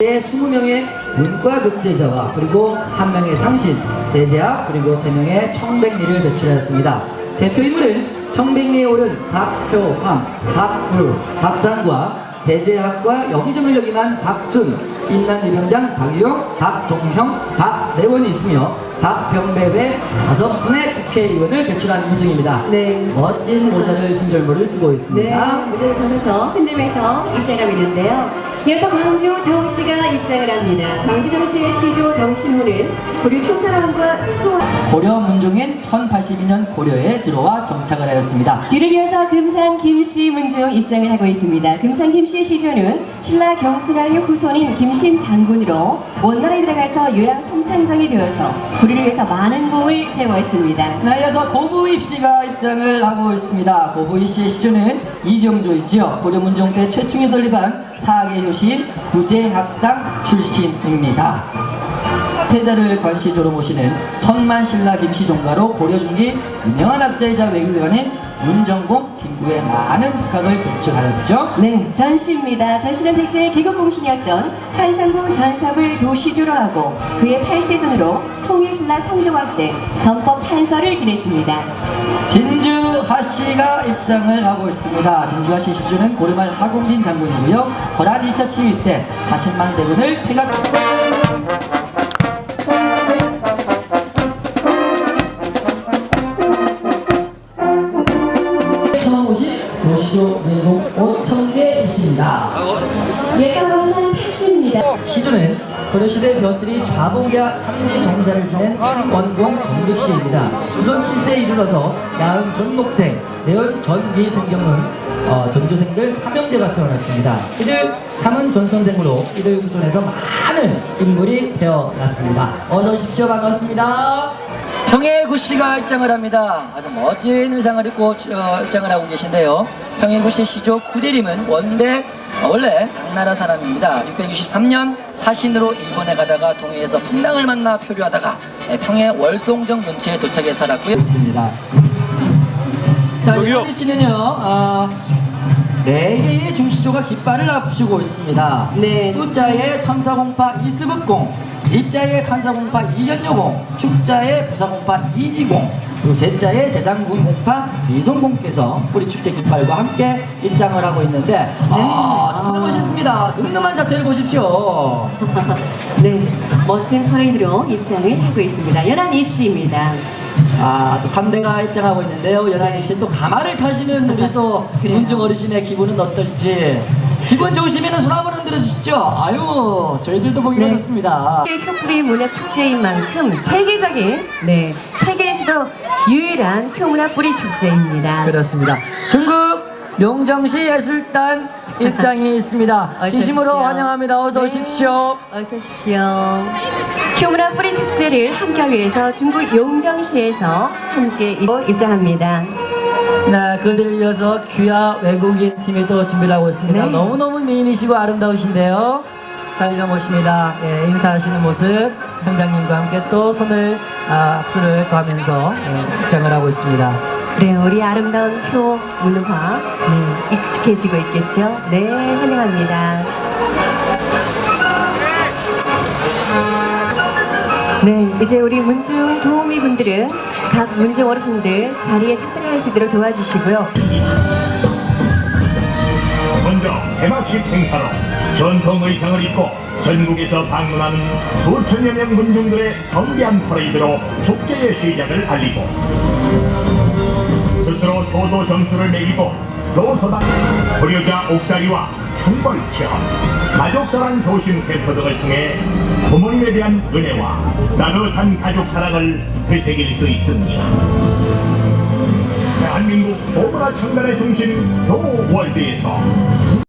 20명의 문과 극제자와 그리고 한 명의 상신, 대제학 그리고 세 명의 청백리를 배출하였습니다. 대표 인물은 청백리에 오른 박효황, 박우, 박상과 대제학과 여기점을 역임한 박순, 인난이병장 박유영, 박동형, 박내원이 있으며 박병배 외 다섯 분의 국회의원을 배출한 인중입니다. 네. 멋진 모자를 등절모를 쓰고 네, 있습니다. 모자를 벗어서 흔들면서 입장하고 있는데요. 이어서 광주 정씨가 입장을 합니다. 광주 정씨의 시조 정신호는 고려 총사랑과 수도 고려 문종인 1082년 고려에 들어와 정착을 하였습니다. 뒤를 이어서 금산 김씨 문중 입장을 하고 있습니다. 금산 김씨의 시조는 신라 경순왕의 후손인 김신 장군으로 원나라에 들어가서 요양 삼창장이 되어서 고려를 위해서 많은 공을 세웠습니다. 네, 이어서 고부입 씨가 입장을 하고 있습니다. 고부입 씨의 시조는 이경조이지요. 고려 문종 때 최충이 설립한 사학의 효시인 구제학당 출신입니다. 태자를 관시조로 모시는 천만 신라 김씨 종가로 고려 중기 유명한 학자이자 외교관인 문정공 김구의 많은 각을 배출하였죠. 네, 전시입니다. 전시는 백제의 계급공신이었던 한상궁 전삽을 도시주로 하고 그의 8세존으로 통일신라 성대학 때 전법 판서를 지냈습니다. 진주 하 씨가 입장을 하고 있습니다. 진주하 씨 시주는 고려말 하공진 장군이고요. 고란 2차 치위 때 40만 대군을 퇴각. 처음 오신 도시도 외국 5천 개이십니다. 예가로는 택시입니다. 시조는 고려시대 벼슬이 좌복야 참지 정사를 지낸 원공 정득시입니다. 우선 7세에 이르러서 야은 전목생, 내은 전비생경은 어, 전조생들 삼형제가 태어났습니다. 이들 삼은 전선생으로 이들 후손에서 많은 인물이 태어났습니다. 어서 오십시오. 반갑습니다. 평해 구 씨가 입장을 합니다. 아주 멋진 의상을 입고 어, 입장을 하고 계신데요. 평해 구 씨 시조 구대림은 원대 어, 원래 당나라 사람입니다. 663년 사신으로 일본에 가다가 동해에서 풍랑을 만나 표류하다가 예, 평해 월송정 근처에 도착해 살았고요. 있습니다. 자, 이현희 씨는요, 아, 네 개의 중시조가 깃발을 앞두고 있습니다. 네. 후자의 첨사공파 이스북공, 이자의 판사공파 이연여공, 축자의 부사공파 이지공, 그리고 제자의 대장군공파 이송공께서 뿌리축제 깃발과 함께 입장을 하고 있는데 아, 정말 아. 멋있습니다. 늠름한 자태를 보십시오. 네, 멋진 퍼레이드로 입장을 하고 있습니다. 연한 입시입니다. 아, 또 3대가 입장하고 있는데요. 연한이 씨또 가마를 타시는 우리 또 그래요. 문중 어르신의 기분은 어떨지. 기분 좋으시면 손 한번 흔들어 주시죠. 아유, 저희들도 보기가 네. 좋습니다. 세계 효프리 문화 축제인 만큼 세계적인 네 세계에서도 유일한 효문화 뿌리 축제입니다. 그렇습니다. 중국 용정시 예술단 입장이 있습니다. 어서 진심으로 오십시오. 환영합니다. 어서 네. 오십시오. 어서 오십시오. 효문화 뿌리 축제를 함께하기 위해서 중국 용정시에서 함께 입장합니다. 네, 그들을 위해서 귀하 외국인 팀이 또 준비를 하고 있습니다. 네. 너무너무 미인이시고 아름다우신데요. 자리를 모십니다. 예, 인사하시는 모습, 청장님과 함께 또 손을, 아, 악수를 또 하면서 예, 입장을 하고 있습니다. 그래 우리 아름다운 효 문화 네 익숙해지고 있겠죠. 네 환영합니다. 네 이제 우리 문중 도우미 분들은 각 문중 어르신들 자리에 착석할 수 있도록 도와주시고요. 먼저 개막식 행사로 전통 의상을 입고 전국에서 방문하는 수천여 명 군중들의 성대한 퍼레이드로 축제의 시작을 알리고 스스로 효도 점수를 매기고 교서당 고려자 옥살이와 형벌체험 가족사랑 교신 캠프 등을 통해 부모님에 대한 은혜와 따뜻한 가족 사랑을 되새길 수 있습니다. 대한민국 도문화 창단의 중심 도월드에서